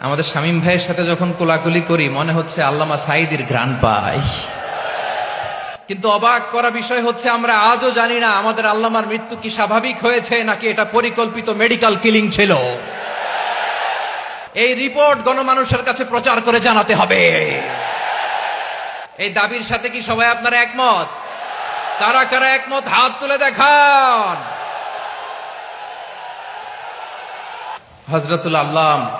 আমাদের শামীম ভাইয়ের সাথে যখন কোলাকুলি করি, মনে হচ্ছে আল্লামা সাইদির ঘ্রাণ পাই। কিন্তু অবাক করা বিষয় হচ্ছে, আমরা আজও জানি না আমাদের আল্লামার মৃত্যু কি স্বাভাবিক হয়েছে নাকি এটা পরিকল্পিত মেডিকেল কিলিং ছিল। এই রিপোর্ট গণমানুষের কাছে প্রচার করে জানাতে হবে। এই দাবির সাথে কি সবাই আপনারা একমত? কারা কারা একমত? হাত তুলে দেখান। হজরতুল আল্লাম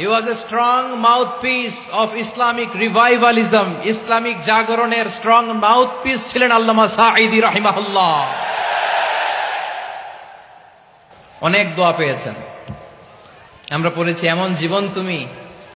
He was a strong mouthpiece of Islamic revivalism, Islamic জাগরণের স্ট্রং মাউথপিস ছিলেন আল্লামা সাঈদি রাহিমাহুল্লাহ। অনেক দোয়া পেয়েছেন। আমরা পড়েছি এমন জীবন তুমি